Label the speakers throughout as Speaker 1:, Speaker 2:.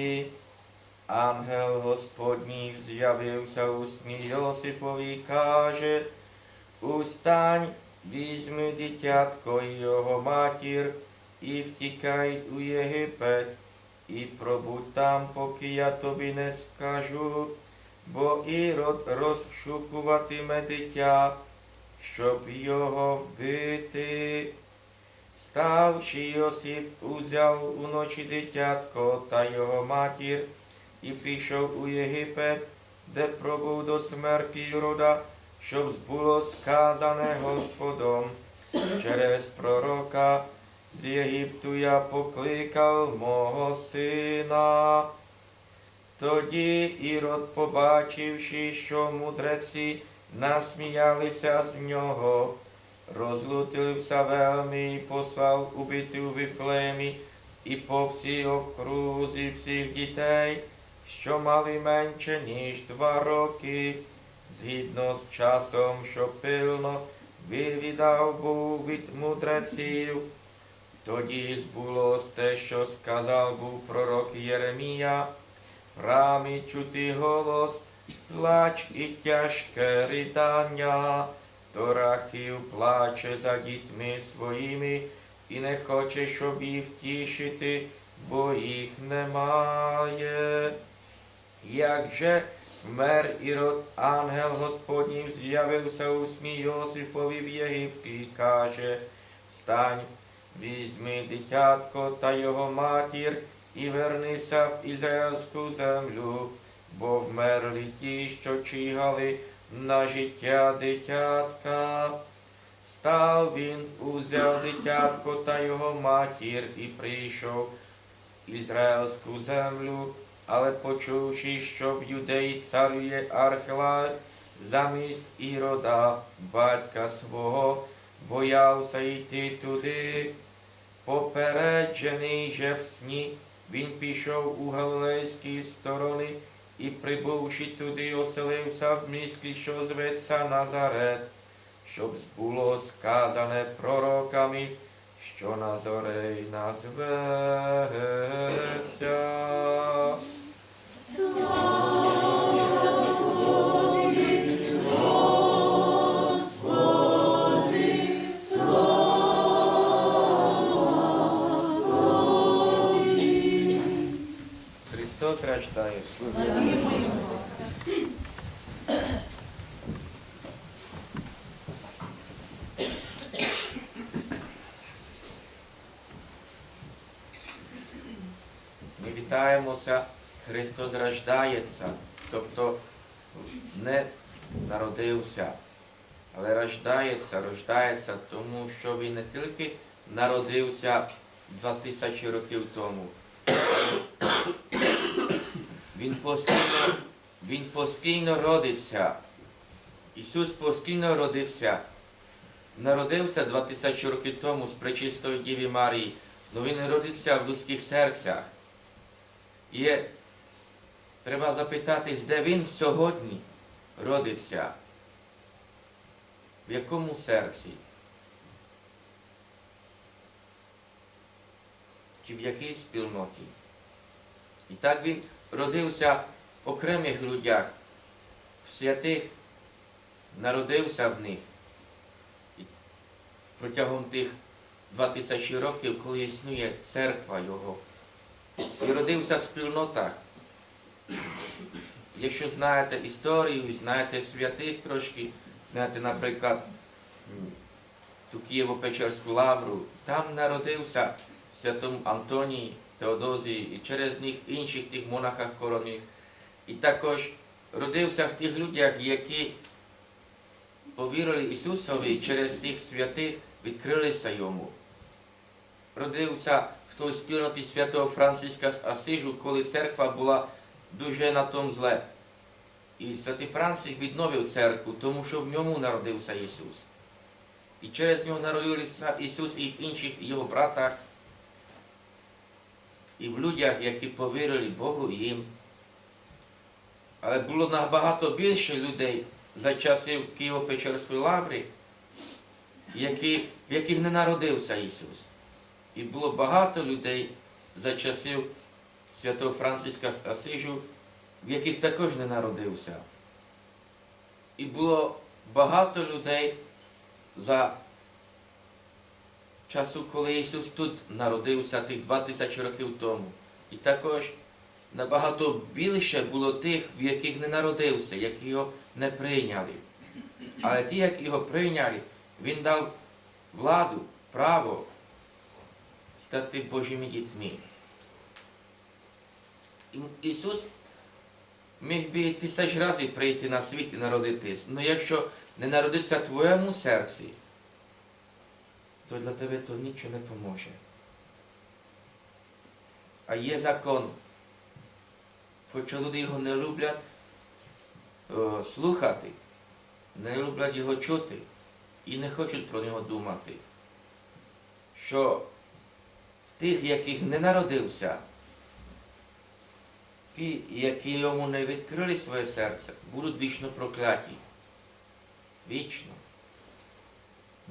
Speaker 1: мудрці. Ангел Господній з'явився у сні Йосипові і каже, Устань, візьми дитятко і його матір, і втікай у Єгипет, і пробудь там, поки я тобі не скажу, бо Ірод розшукуватиме дитя, щоб його вбити. Ставши Йосип, узяв уночі дитятко та його матір і пішов у Єгипет, де пробув до смерті Юрода, щоб було сказане Господом через пророка. З Єгипту я покликав мого сина. Тоді Ірод, побачивши, що мудреці насміялися з нього, розлютився вельми і послав убити у Вифлеємі і по всій окрузі всіх дітей, що мали менше, ніж два роки, згідно з часом, що пильно вивідав був від мудреців. Тоді збулось те, що сказав був пророк Єремія, в рамі чути голос, плач і тяжке ридання, то Рахів плаче за дітьми своїми і не хоче, щоб їх втішити, бо їх немає. Як же вмер Ірод, ангел Господній з'явився у сні Йосипові в Єгипті і каже, встань, візьми дитятко та його матір і вернися в ізраїльську землю, бо вмерли ті, що чигали на життя дитятка. Став він, узяв дитятко та його матір і прийшов в ізраїльську землю, але почувши, що в юдеї царює Архелай, замість Ірода, батька свого, боявся йти туди. Попереджений же в сні, він пішов у галилейські сторони і, прибувши туди, оселився в місті, що зветься Назарет, щоб було сказане пророками, що Назорей назветься. Христос Рождається. Ми вітаємося, Христос рождається, тобто не народився, але рождається, рождається, тому що він не тільки народився два тисячі років тому. Він постійно, він постійно родиться. Ісус постійно родився. Народився два тисячі років тому з пречистої Діві Марії, але він родиться в людських серцях. І треба запитатись, де він сьогодні родиться, в якому серці, чи в якій спільноті. І так він родився в окремих людях, в святих, народився в них. І протягом тих два тисячі років, коли існує церква Його, і родився в спільнотах. Якщо знаєте історію, знаєте святих трошки, знаєте, наприклад, ту Києво-Печерську лавру, там народився святому Антоній, Теодозії і через них інших тих монахах коронних. І також родився в тих людях, які повірили Ісусові через тих святих, відкрилися йому. Родився в той спільноті святого Франциска з Асижу, коли церква була дуже на тому зле. І святий Франциск відновив церкву, тому що в ньому народився Ісус. І через нього народився Ісус і в інших його братах, і в людях, які повірили Богу їм. Але було набагато більше людей за часів Києво-Печерської лаври, які, в яких не народився Ісус. І було багато людей за часів святого Франциска Асижу, в яких також не народився. І було багато людей за часу, коли Ісус тут народився тих два тисячі років тому. І також набагато більше було тих, в яких не народився, які його не прийняли. Але ті, які його прийняли, Він дав владу, право стати Божими дітьми. Ісус міг би тисяч разів прийти на світ і народитись, але якщо не народився в твоєму серці, то для тебе то нічого не поможе. А є закон. Хоча люди його не люблять е, слухати, не люблять його чути і не хочуть про нього думати. Що в тих, яких не народився, ті, які йому не відкрили своє серце, будуть вічно прокляті. Вічно.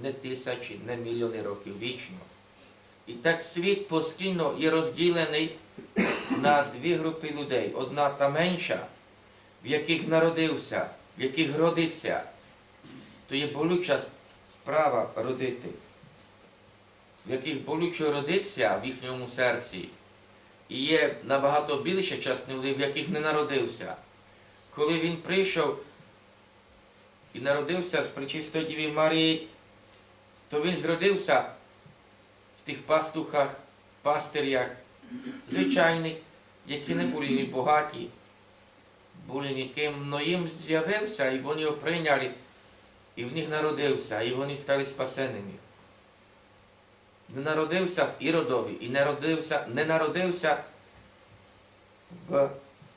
Speaker 1: Не тисячі, не мільйони років, вічно. І так світ постійно є розділений на дві групи людей. Одна та менша, в яких народився, в яких родиться. То є болюча справа родити, в яких болюче родиться в їхньому серці. І є набагато більше людей, в яких не народився. Коли він прийшов і народився з причистої Діві Марії, то він зродився в тих пастухах, пастирях, звичайних, які не були ні багаті, були ніким, но їм з'явився, і вони його прийняли, і в них народився, і вони стали спасеними. Не народився в Іродові і не народився, не народився в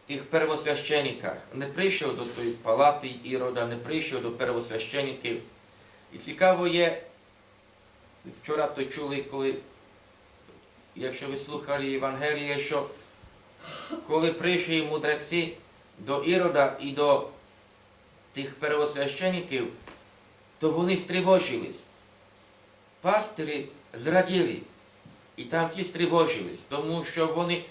Speaker 1: тих первосвящениках. Не прийшов до тої палати Ірода, не прийшов до первосвящеників. І цікаво є, вчора то чули, коли, якщо ви слухали Євангеліє, що коли прийшли мудреці до Ірода і до тих первосвящеників, то вони стривожились. Пастирі зраділи. І там ті стривожились, тому що вони,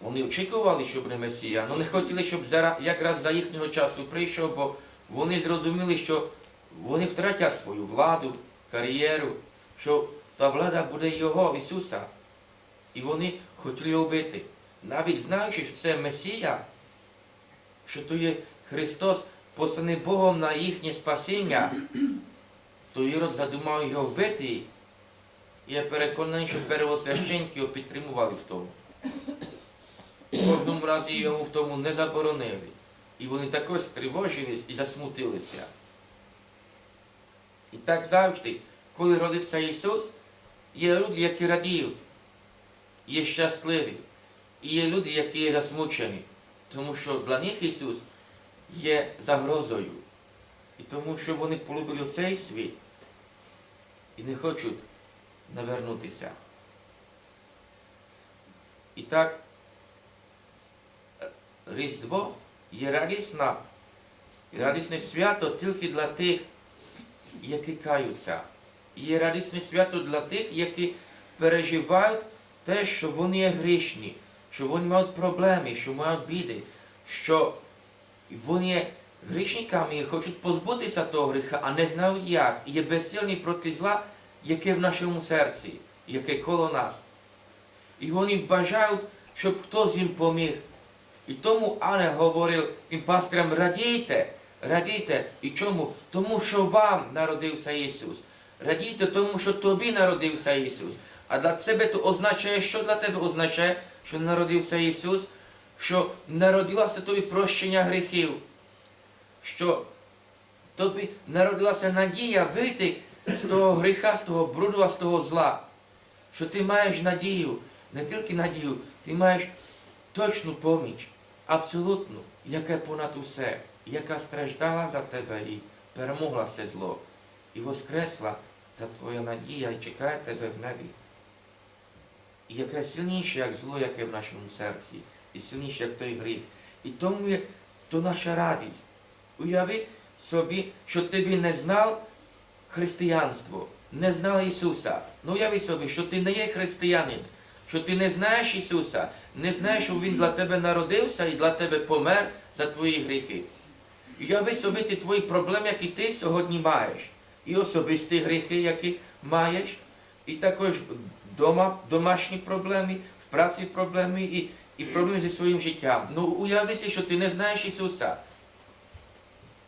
Speaker 1: вони очікували, що буде Месія, але не хотіли, щоб якраз за їхнього часу прийшов, бо вони зрозуміли, що вони втратять свою владу, кар'єру, що та влада буде Його, Ісуса. І вони хотіли вбити. Навіть знаючи, що це Месія, що то є Христос, посланий Богом на їхнє спасіння, то Ірод задумав його вбити. Я переконаний, що первосвященники його підтримували в тому. В кожному разі йому в тому не заборонили. І вони також стривожились і засмутилися. І так завжди, коли родиться Ісус, є люди, які радіють, є щасливі, і є люди, які засмучені, тому що для них Ісус є загрозою. І тому що вони полюбили цей світ і не хочуть навернутися. І так, Різдво є радісна, радісне свято тільки для тих, які каються. Є радісне свято для тих, які переживають те, що вони є грішні, що вони мають проблеми, що мають біди, що вони є грішниками і хочуть позбутися того гріха, а не знають як. І є безсильні проти зла, яке в нашому серці, яке коло нас. І вони бажають, щоб хтось їм поміг. І тому Ане говорив тим пастирям, радійте, радійте. І чому? Тому що вам народився Ісус. Радійте, тому що тобі народився Ісус. А для тебе то означає, що для тебе означає, що народився Ісус, що народилося тобі прощення гріхів, що тобі народилася надія вийти з того гріха, з того бруду, з того зла. Що ти маєш надію, не тільки надію, ти маєш точну поміч, абсолютну, яка понад усе, яка страждала за тебе і перемогла все зло. І воскресла та твоя надія і чекає тебе в небі. І яке сильніше, як зло, яке в нашому серці, і сильніше, як той гріх. І тому є то наша радість. Уяви собі, що ти б не знав християнство, не знали Ісуса. Ну уяви собі, що ти не є християнин, що ти не знаєш Ісуса, не знаєш, що Він для тебе народився і для тебе помер за твої гріхи. Уяви собі ті твої проблеми, які ти сьогодні маєш. І особисті гріхи, які маєш, і також дома, домашні проблеми, в праці проблеми і, і проблеми зі своїм життям. Ну уявися, що ти не знаєш Ісуса.